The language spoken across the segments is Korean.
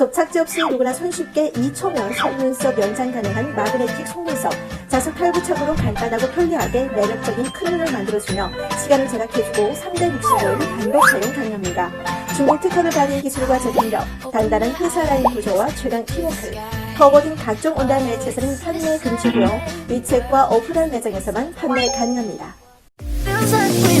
접착제 없이 누구나 손쉽게 2초면 속눈썹 연장 가능한 마그네틱 속눈썹. 자석 탈부착으로 간단하고 편리하게 매력적인 큰 눈을 만들어주며 시간을 절약해주고 3대 60일 반복 사용 가능합니다. 중국 특허를 받은 기술과 제품력, 단단한 회사 라인 구조와 최강 팀워크, 커버 등 각종 온라인 매체에서는 판매 금지고요. 위챗과 오프라인 매장에서만 판매 가능합니다. Feels like we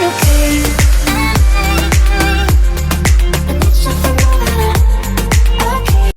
okay